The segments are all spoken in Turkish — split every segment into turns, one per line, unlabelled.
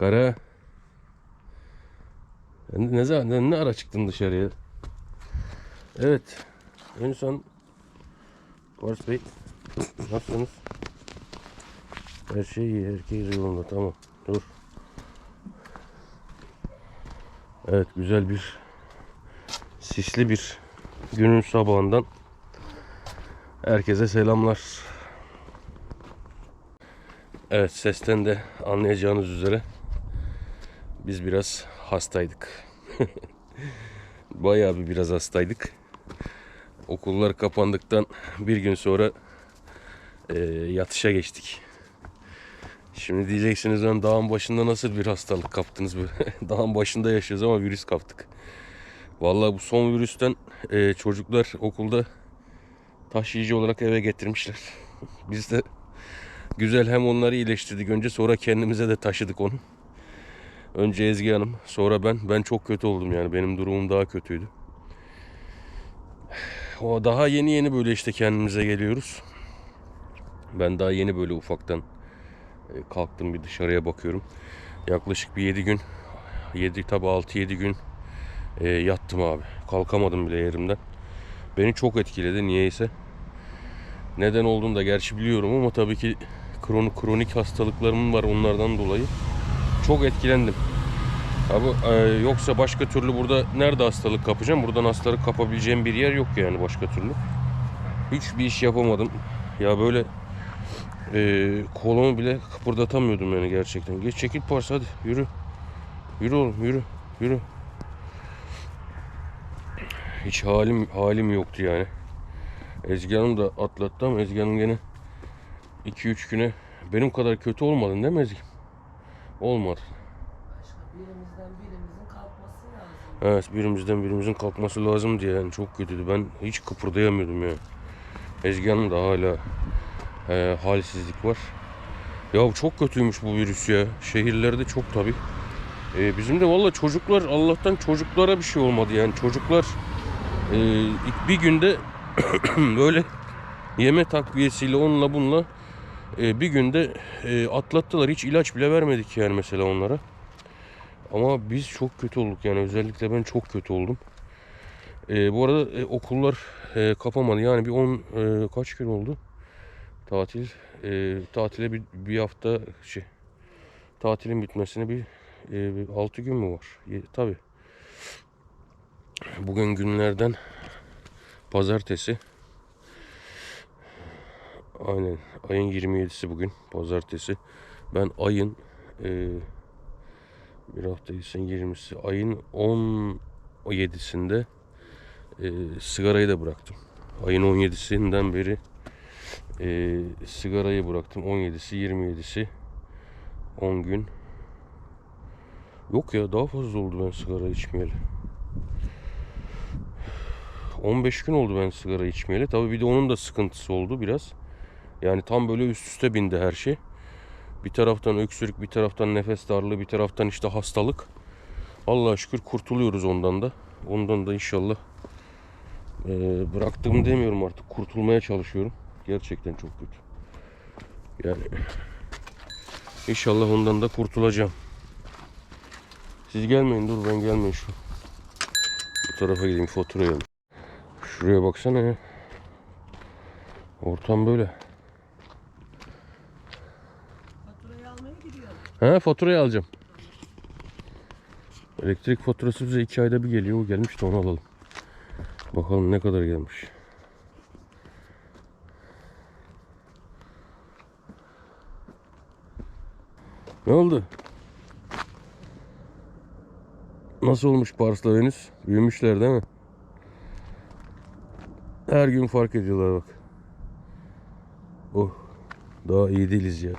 Kara. Ne zaman ne ara çıktın dışarıya? Evet. Önsan Pars Bey. Nasılsınız? Her şey iyi, her şey yolunda. Tamam. Dur. Evet, güzel bir sisli bir günün sabahından herkese selamlar. Evet, sesten de anlayacağınız üzere biz biraz hastaydık. Bayağı bir biraz hastaydık. Okullar kapandıktan bir gün sonra e, yatışa geçtik. Şimdi diyeceksiniz lan dağın başında nasıl bir hastalık kaptınız? dağın başında yaşıyoruz ama virüs kaptık. Vallahi bu son virüsten e, çocuklar okulda taşıyıcı olarak eve getirmişler. Biz de güzel hem onları iyileştirdik önce sonra kendimize de taşıdık onu. Önce Ezgi Hanım sonra ben. Ben çok kötü oldum yani benim durumum daha kötüydü. O daha yeni yeni böyle işte kendimize geliyoruz. Ben daha yeni böyle ufaktan e, kalktım bir dışarıya bakıyorum. Yaklaşık bir 7 gün 7 tabi 6-7 gün e, yattım abi. Kalkamadım bile yerimden. Beni çok etkiledi niyeyse. Neden olduğunu da gerçi biliyorum ama tabii ki kronik kronik hastalıklarım var onlardan dolayı. Çok etkilendim. Abi e, yoksa başka türlü burada nerede hastalık kapacağım? Buradan hastalık kapabileceğim bir yer yok yani başka türlü. Hiçbir iş yapamadım. Ya böyle e, kolumu bile kıpırdatamıyordum yani gerçekten. Geç çekil parça hadi yürü. Yürü oğlum yürü. Yürü. Hiç halim halim yoktu yani. Ezgi Hanım da atlattı ama Ezgi Hanım gene 2-3 güne benim kadar kötü olmadın değil mi Ezgi? Olmadı.
Başka birimizden birimizin kalkması lazım.
Evet birimizden birimizin kalkması lazım diye yani çok kötüydü. Ben hiç kıpırdayamıyordum yani. Ezgi Hanım da hala e, halsizlik var. Ya çok kötüymüş bu virüs ya. Şehirlerde çok tabi. E, bizim de valla çocuklar Allah'tan çocuklara bir şey olmadı yani. Çocuklar e, bir günde böyle yeme takviyesiyle onunla bununla e, bir günde e, atlattılar. Hiç ilaç bile vermedik yani mesela onlara. Ama biz çok kötü olduk yani özellikle ben çok kötü oldum. Ee, bu arada e, okullar e, kapamadı yani bir 10 e, kaç gün oldu tatil e, tatile bir, bir hafta şey tatilin bitmesine bir, e, bir 6 gün mü var? E, Tabi. Bugün günlerden pazartesi. Aynen ayın 27'si bugün pazartesi. Ben ayın e, bir hafta gitsin 20'si. Ayın 17'sinde e, sigarayı da bıraktım. Ayın 17'sinden beri e, sigarayı bıraktım. 17'si 27'si 10 gün. Yok ya daha fazla oldu ben sigara içmeyeli. 15 gün oldu ben sigara içmeyeli. Tabii bir de onun da sıkıntısı oldu biraz. Yani tam böyle üst üste bindi her şey. Bir taraftan öksürük, bir taraftan nefes darlığı, bir taraftan işte hastalık. Allah'a şükür kurtuluyoruz ondan da. Ondan da inşallah e, bıraktım demiyorum artık. Kurtulmaya çalışıyorum. Gerçekten çok kötü. Yani inşallah ondan da kurtulacağım. Siz gelmeyin dur ben gelmeyin şu. Bu tarafa gideyim faturayı alayım. Şuraya baksana ya. Ortam böyle.
Faturayı almaya
He faturayı alacağım. Elektrik faturası bize iki ayda bir geliyor. O gelmiş de onu alalım. Bakalım ne kadar gelmiş. Ne oldu? Nasıl olmuş Pars'la Venüs? Büyümüşler değil mi? Her gün fark ediyorlar bak. Oh. Daha iyi değiliz ya.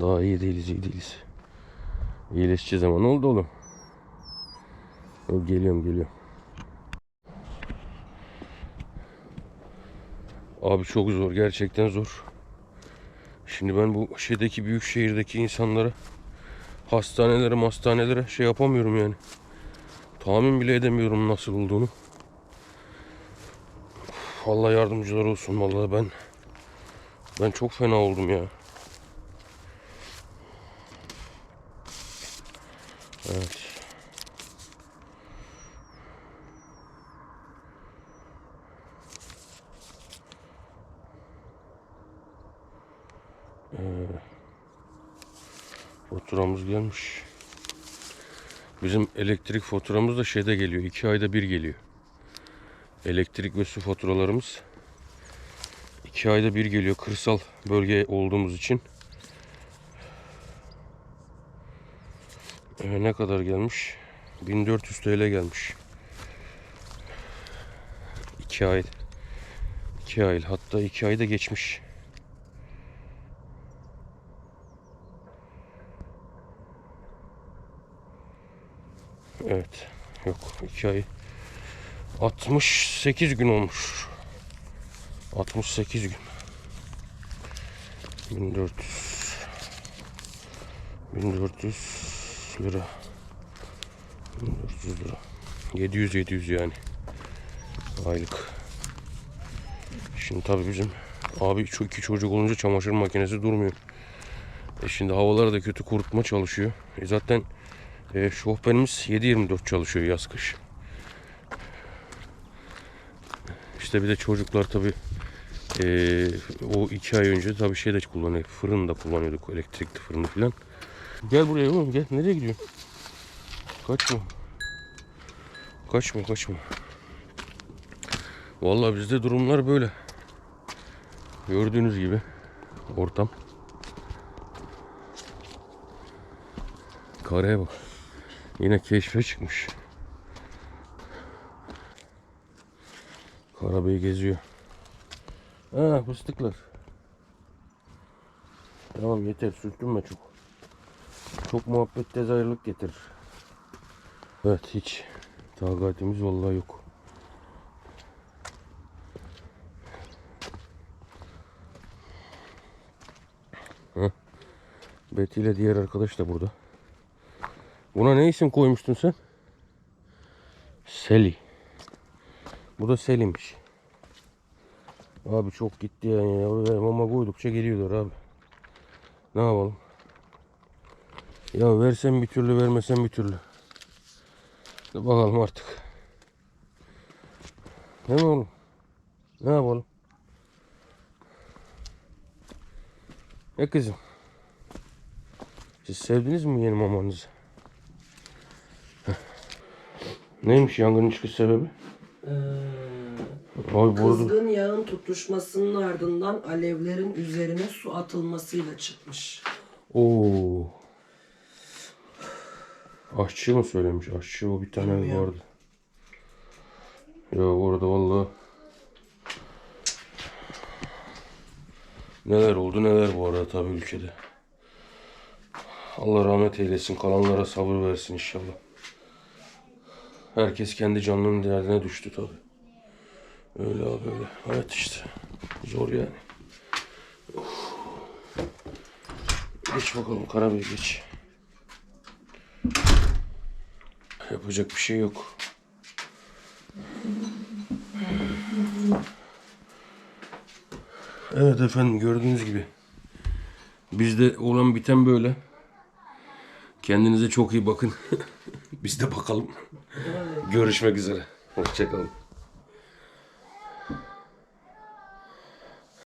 Daha iyi değiliz, iyi değiliz. İyileşeceğiz ama ne oldu oğlum? Yok, geliyorum, geliyorum. Abi çok zor, gerçekten zor. Şimdi ben bu şeydeki büyük şehirdeki insanlara hastanelere, hastanelere şey yapamıyorum yani. Tahmin bile edemiyorum nasıl olduğunu. Allah yardımcılar olsun vallahi ben Ben çok fena oldum ya. Evet. Ee, faturamız gelmiş. Bizim elektrik faturamız da şeyde geliyor. iki ayda bir geliyor. Elektrik ve su faturalarımız iki ayda bir geliyor. Kırsal bölge olduğumuz için. Ee, ne kadar gelmiş? 1400 TL gelmiş. 2 ay. 2 ay hatta 2 ayda geçmiş. Evet. Yok 2 ay. 68 gün olmuş. 68 gün. 1400 1400 lira. 1400 lira. 700 700 yani. Aylık. Şimdi tabii bizim abi iki çocuk olunca çamaşır makinesi durmuyor. E şimdi havalar da kötü kurutma çalışıyor. E zaten e, şofbenimiz 7-24 çalışıyor yaz kış. İşte bir de çocuklar tabii e, o iki ay önce tabii şey de kullanıyor. Fırın da kullanıyorduk elektrikli fırını falan. Gel buraya oğlum gel. Nereye gidiyorsun? Kaçma. Kaçma kaçma. Vallahi bizde durumlar böyle. Gördüğünüz gibi ortam. Karaya bak. Yine keşfe çıkmış. Karabey geziyor. Ha fıstıklar. Tamam yeter sürtünme çok. Çok muhabbet tezahürlük getirir. Evet hiç takatimiz vallahi yok. Heh. Betty ile diğer arkadaş da burada. Buna ne isim koymuştun sen? Seli. Bu da Selim'miş. Abi çok gitti yani ya. Mama koydukça geliyorlar abi. Ne yapalım? Ya versen bir türlü vermesen bir türlü. Dur bakalım artık. Değil mi oğlum? Ne yapalım? Ne kızım? Siz sevdiniz mi yeni mamanızı? Neymiş yangının çıkış sebebi?
Ee,
Ay
kızgın yağın tutuşmasının ardından alevlerin üzerine su atılmasıyla çıkmış.
Oo. Aşçı mı söylemiş? Aşçı o bir tane
Bilmiyorum.
vardı. Ya orada vallahi neler oldu neler bu arada tabii ülkede. Allah rahmet eylesin. Kalanlara sabır versin inşallah. Herkes kendi canının derdine düştü tabii. Öyle abi öyle. Evet işte. Zor yani. Of. Geç bakalım Karabey geç. Yapacak bir şey yok. Evet efendim gördüğünüz gibi. Bizde olan biten böyle. Kendinize çok iyi bakın. Biz de bakalım. Görüşmek üzere. Hoşçakalın.